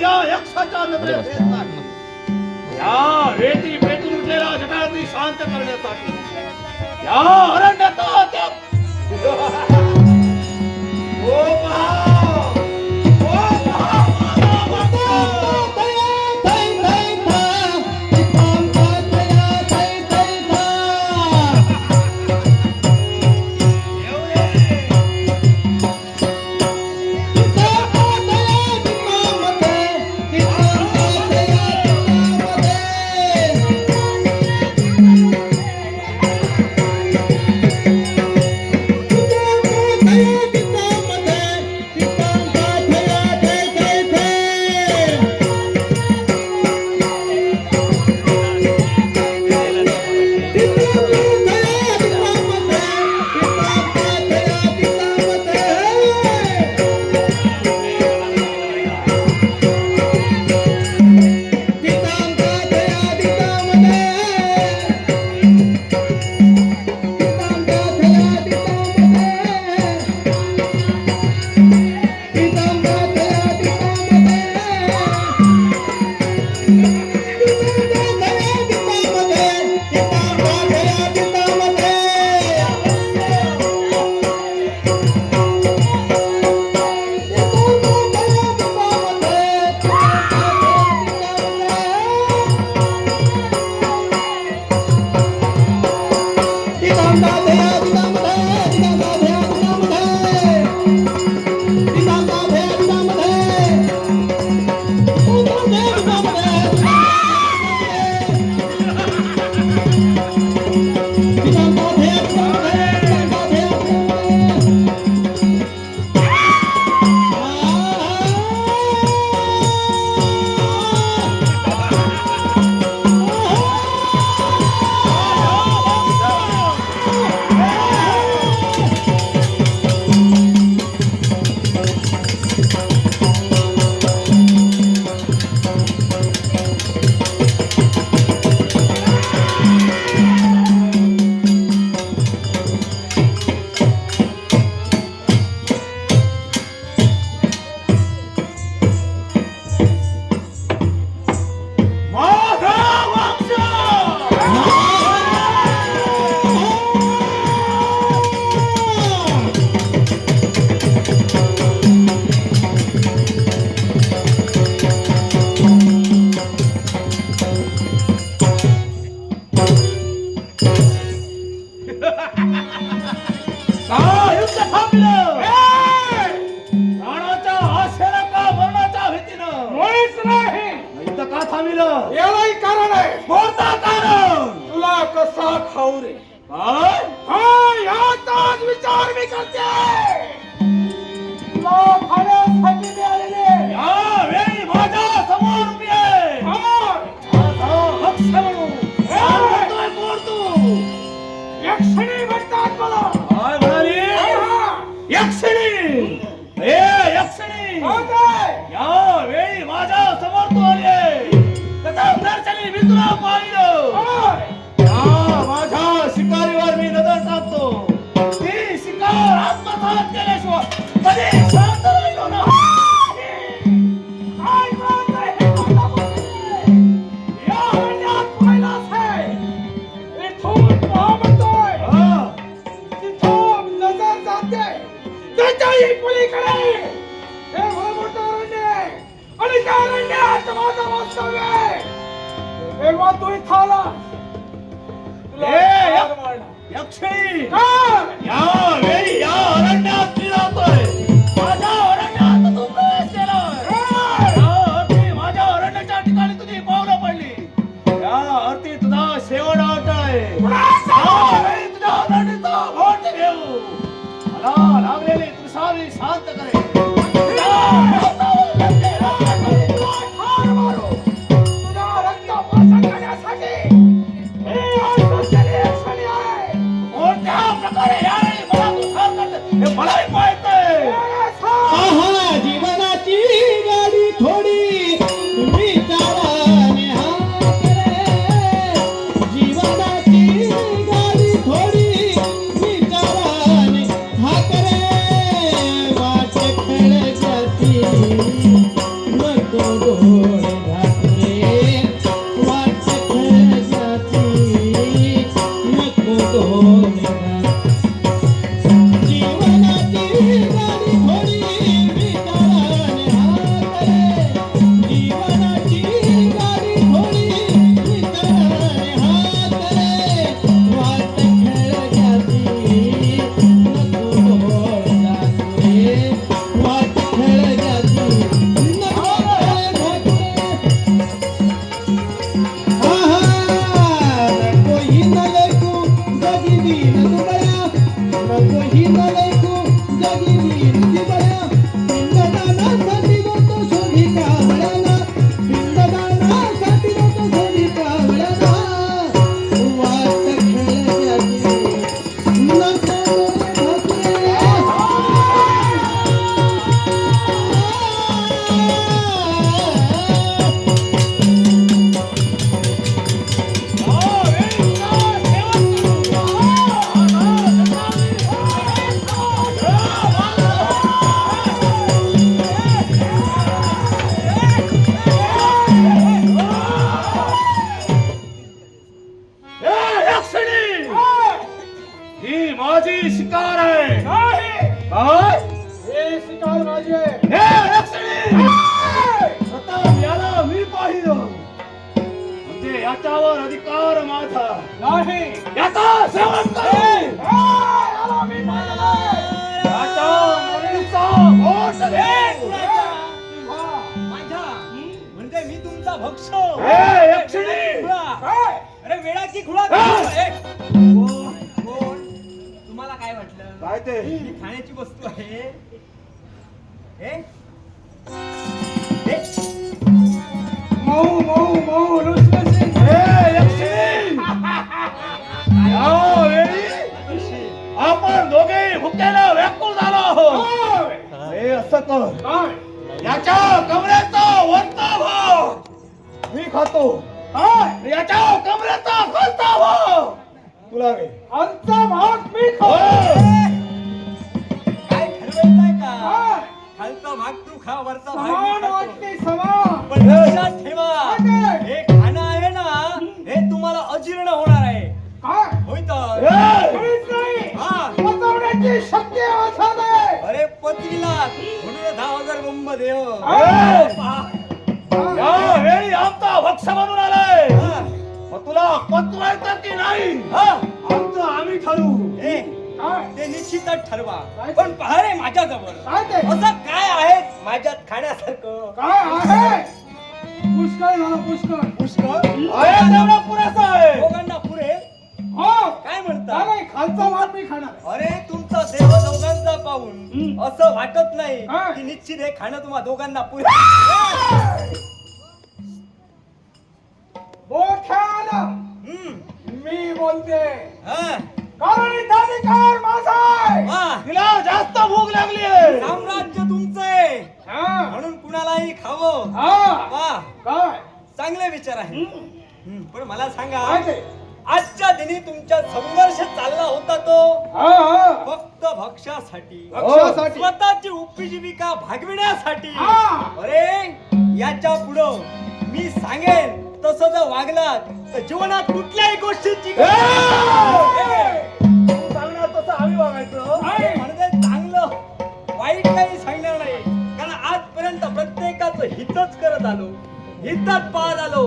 या यक्षाच्या पेटून उठलेला जटाती शांत करण्यासाठी. या अरण्यात खाऊ रे याचाच विचार मी करते! तुला खाण्यासाठी मिळालेले माझ्यासमोर उभी आहे. माझा कोण तू? यक्षिणी म्हणतात मला. काय म्हणाली. हा, यक्षिणी ए यक्षिणी काय? मला लागलेली तुझावी शांत करे हे. हे! प्रताप याला मी पाहिलं म्हणजे याच्यावर अधिकार माझा नाही. याचा सेवन याला मी मुलीचा माझा म्हणजे मी तुमचा भक्ष हे. हाय. अरे वेळाची खुळा हा. कोण कोण तुम्हाला काय वाटलं काय ते ही खाण्याची वस्तू आहे? मऊ. हे आपण दोघे भुकेला व्याकुळ झालो आहोत हाय. हे असं कर हाय. याच्या कमरेचा वरचा भाग मी खातो हाय. याच्या कमरेचा खालचा भाग तुला घे आमचा भाग मी हो. खाऊ. काय ठरवायचंय का हाय. खालचा भाग तू खा वरचा भाग समान मी खातो. वाटते समान पण लक्षात ठेवा? हे खाणं आहे ना हे तुम्हाला अजीर्ण होणार आहे काय होय तर ए! काहीच नाही हा पचवण्याची शक्ती अरे पत्नीला म्हणून दहा हजार बंब देव. पहा. या वेळी आमचा भक्ष म्हणून आलाय हा. मग तुला पचवायचं की नाही हा. आमचं आम्ही ठरवू ए, ते निश्चितच ठरवा. काय? पण पहा रे माझ्याजवळ. काय ते? असं काय आहे माझ्यात खाण्यासारखं? काय आहे? पुष्कळ झाला पुष्कळ. दोघांना पुरे? हो. काय म्हणता? नाही खालचा भाग मी खाणार. अरे तुमचा देह दोघांचा पाहून. असं वाटत नाही हा. की निश्चित हे खाणं तुम्हा दोघांना पुरे. मी बोलते. हा. कारण इथं अधिकार माझा आहे. तिला जास्त भूक लागली आहे साम्राज्य तुमचं आहे. म्हणून कुणालाही खावं. वा काय चांगले विचार आहे पण मला सांगा काय ते? आजच्या दिनी तुमच्या संघर्ष चालला होता तो हा, हा. फक्त भक्ष्यासाठी. स्वतःची उपजीविका भागविण्यासाठी हा. अरे याच्या पुढं मी सांगेन तसं जर वागलात तर जीवनात कुठल्याही गोष्टीची! सांगणार तसं आम्ही वागायचं. म्हणजे चांगलं वाईट काही सांगणार नाही. कारण आजपर्यंत प्रत्येकाचं हितच करत आलो. हितच पाहत आलो.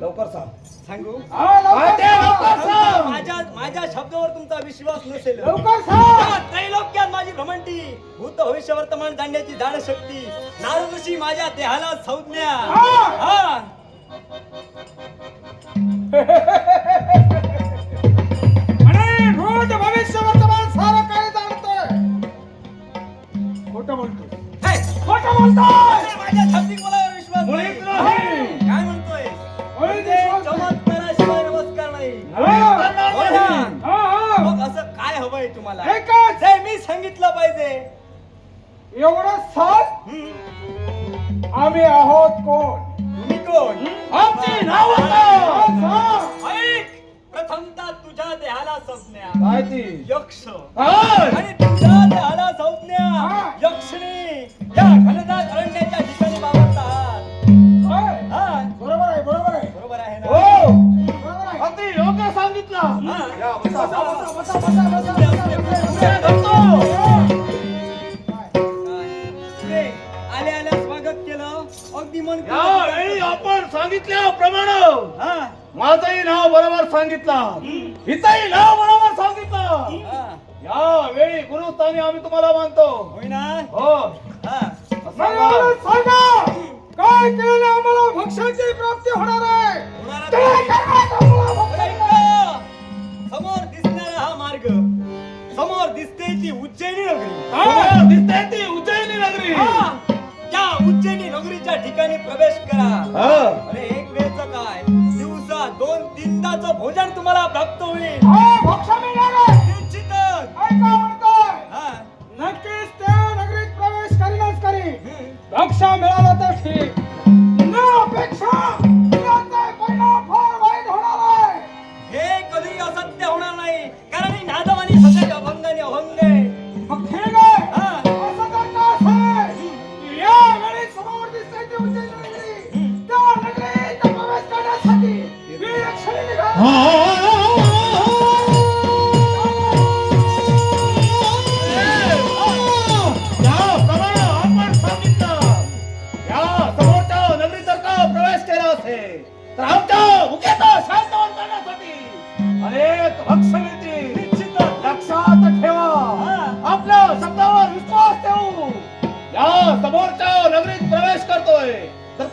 लवकर सांग. सांगू? हा, हा. माझ्या माझ्या शब्दावर तुमचा विश्वास नसेल. त्रैलोक्यात माझी भ्रमंती भूत भविष्य वर्तमान जाणण्याची जाण शक्ती नारदशी माझ्या देहाला संज्ञा. भूत भविष्य वर्तमान सारं काही जाणतोय. खोटं बोलतोय. खोटं बोलतोय. अरे माझ्या शाब्दिक बोलावर विश्वास मुळीच नाही. नाही. काय म्हणतोय मुळीच म्हणजे विश्वास नाही. चमत्काराशिवाय नमस्कार नाही. ना? हा, हा. मग असं काय हवंय तुम्हाला? एकच. जे मी सांगितलं पाहिजे. एवढं सांग हम्म. आम्ही आहोत कोण? तुम्ही कोण? आमची नावं तुझ्या देहाला संज्ञा. काय ती? यक्ष. काय? आणि देहाला संज्ञा. हा. यक्षिणी. या घनदाट अरण्याच्या ठिकाणी वावरतात. होय. हा. बरोबर आहे बरोबर आहे. बरोबर आहे ना? हो. बरोबर आहे. अगदी योग्य सांगितलं. हा. या, बसा. बसा, बसा, बसा, बसा, बसा, बसा, बसा. उद्या धरतो. पुढे आले आल्या स्वागत केलं. अगदी मन या वेळी आपण सांगितल्याप्रमाणे हा. माझंही नाव बरोबर सांगितलं. हिचंही नाव बरोबर सांगितलं. हा. या वेळी गुरुस्थानी आम्ही तुम्हाला मानतो. हो. हा. सांगा. काय केलं आम्हाला? भक्ष्याची प्राप्ती होणार आहे. समोर दिसणारा हा मार्ग. समोर दिसते ती उज्जैनी नगरी. दिसते ती उज्जैनी नगरी. हा. त्या उज्जैनी नगरीच्या ठिकाणी प्रवेश करा. हा. अरे एक वेळच काय? तीनदाच भोजन तुम्हाला प्राप्त होईल हा, मिळणार आहे. निश्चितच ऐका म्हणतोय हा. नक्कीच त्या नगरीत प्रवेश करीनच करी हम्म. भक्ष मिळालं तर ठीक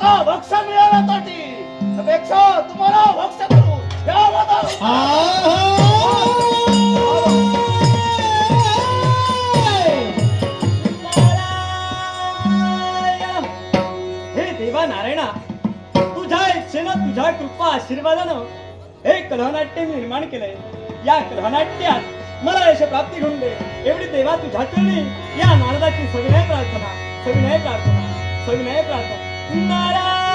तर का भक्ष मिळवण्यासाठी. त्यापेक्षा तुम्हाला भक्ष करू. या हे देवा नारायणा तुझ्या इच्छेनं तुझ्या कृपा आशीर्वादानं हे कलहनाट्य निर्माण केलंय. या कलहनाट्यात मला यश प्राप्ती घेऊन दे. एवढी देवा तुझ्या चरणी या नारदाची सविनय प्रार्थना सविनय प्रार्थना सविनय प्रार्थना. नारायण